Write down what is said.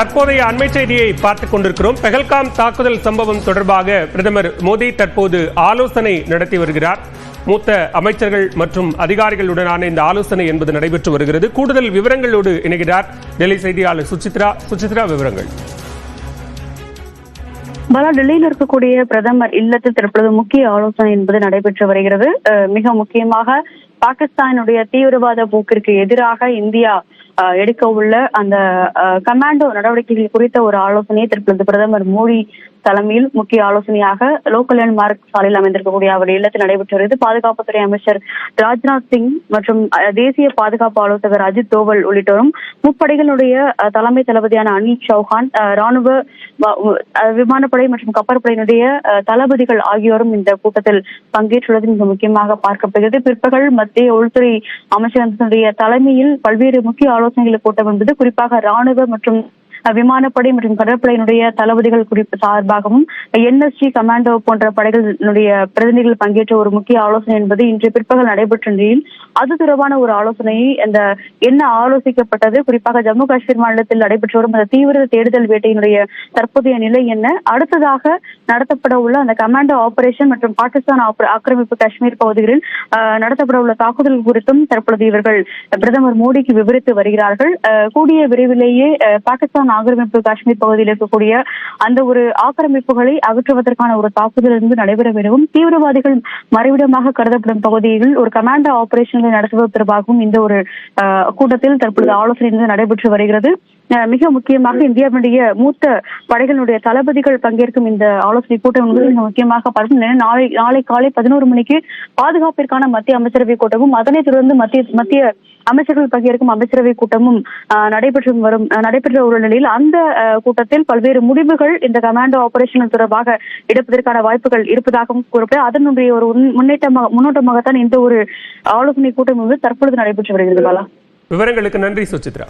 தற்போதைய அண்மை செய்தியை பார்த்துக் கொண்டிருக்கிறோம். பெஹல்காம் தாக்குதல் சம்பவம் தொடர்பாக பிரதமர் மோடி தற்போது ஆலோசனை நடத்தி வருகிறார். மூத்த அமைச்சர்கள் மற்றும் அதிகாரிகளுடனான இந்த ஆலோசனை என்பது நடைபெற்று வருகிறது. கூடுதல் விவரங்களோடு இணைகிறார் டெல்லி செய்தியாளர் சுசித்ரா. சுசித்ரா விவரங்கள். பலா டெல்லியில் இருக்கக்கூடிய பிரதமர் இல்லத்தில் தற்பொழுது முக்கிய ஆலோசனை என்பது நடைபெற்று வருகிறது. மிக முக்கியமாக பாகிஸ்தானுடைய தீவிரவாத போக்கிற்கு எதிராக இந்தியா எடுக்க உள்ள அந்த கமாண்டோ நடவடிக்கைகள் குறித்த ஒரு ஆலோசனையை தற்பொழுது பிரதமர் மோடி தலைமையில் முக்கிய ஆலோசனையாக லோக்கல் மார்க் சாலையில் அமைந்திருக்கக்கூடிய அவருடைய இல்லத்தில் நடைபெற்று வருகிறது பாதுகாப்புத்துறை அமைச்சர் ராஜ்நாத் சிங் மற்றும் அஹ், தேசிய பாதுகாப்பு ஆலோசகர் அஜித் தோவல் உள்ளிட்டோரும் முப்படைகளுடைய அஹ், தலைமை தளபதியான அனில் சௌஹான் ராணுவ விமானப்படை மற்றும் கப்பற்படையினுடைய அஹ், தளபதிகள் ஆகியோரும் இந்த கூட்டத்தில் பங்கேற்றுள்ளது. மிக முக்கியமாக பார்க்கப்படுகிறது. பிற்பகல் மத்திய உள்துறை அமைச்சகத்தினுடைய தலைமையில் பல்வேறு முக்கிய ஆலோசனைகள் கூட்டம் என்பது குறிப்பாக ராணுவ மற்றும் விமானப்படை மற்றும் கடற்படையினுடைய தளபதிகள் குறிப்பு சார்பாகவும் என்எஸ்ஜி கமாண்டோ போன்ற படைகளினுடைய பிரதிநிதிகள் பங்கேற்ற ஒரு முக்கிய ஆலோசனை என்பது இன்று பிற்பகல் நடைபெற்ற நிலையில் அது தொடர்பான ஒரு ஆலோசனையை அந்த என்ன ஆலோசிக்கப்பட்டது? குறிப்பாக ஜம்மு காஷ்மீர் மாநிலத்தில் நடைபெற்று வரும் அந்த தீவிர தேடுதல் வேட்டையினுடைய தற்போதைய நிலை என்ன? அடுத்ததாக நடத்தப்பட உள்ள அந்த கமாண்டோ ஆபரேஷன் மற்றும் பாகிஸ்தான் ஆக்கிரமிப்பு காஷ்மீர் பகுதிகளில் நடத்தப்பட உள்ள தாக்குதல் குறித்தும் தற்பொழுது இவர்கள் பிரதமர் மோடிக்கு விவரித்து வருகிறார்கள். கூடிய விரைவிலேயே பாகிஸ்தான் ஆக்கிரமிப்பு காஷ்மீர் பகுதியில் இருக்கக்கூடிய அந்த ஒரு ஆக்கிரமிப்புகளை அகற்றுவதற்கான ஒரு தாக்குதல் இருந்து நடைபெற வேண்டும். தீவிரவாதிகள் மறைவிடமாக கருதப்படும் பகுதியில் ஒரு கமாண்டோ ஆபரேஷன்களை நடத்துவது தொடர்பாகவும் இந்த ஒரு அஹ், கூட்டத்தில் தற்பொழுது ஆலோசனை நடைபெற்று வருகிறது. மிக முக்கியமாக இந்தியாவினுடைய மூத்த படைகளுடைய தளபதிகள் பங்கேற்கும் இந்த ஆலோசனை கூட்டம் என்பது மிக முக்கியமாக பார்க்கும். நாளை நாளை காலை பதினோரு மணிக்கு பாதுகாப்பிற்கான மத்திய அமைச்சரவை கூட்டமும் அதனைத் தொடர்ந்து மத்திய மத்திய அமைச்சர்கள் பங்கேற்கும் அமைச்சரவை கூட்டமும் நடைபெற்று வரும் நடைபெற்ற ஒரு நிலையில் அந்த கூட்டத்தில் பல்வேறு முடிவுகள் இந்த கமாண்டோ ஆபரேஷன் தொடர்பாக எடுப்பதற்கான வாய்ப்புகள் இருப்பதாகவும் கூறப்பட்டு அதனுடைய ஒரு முன்னேற்றமாக முன்னோட்டமாகத்தான் இந்த ஒரு ஆலோசனை கூட்டம் வந்து தற்பொழுது நடைபெற்று வருகிறது பாலா. விவரங்களுக்கு நன்றி சுசித்ரா.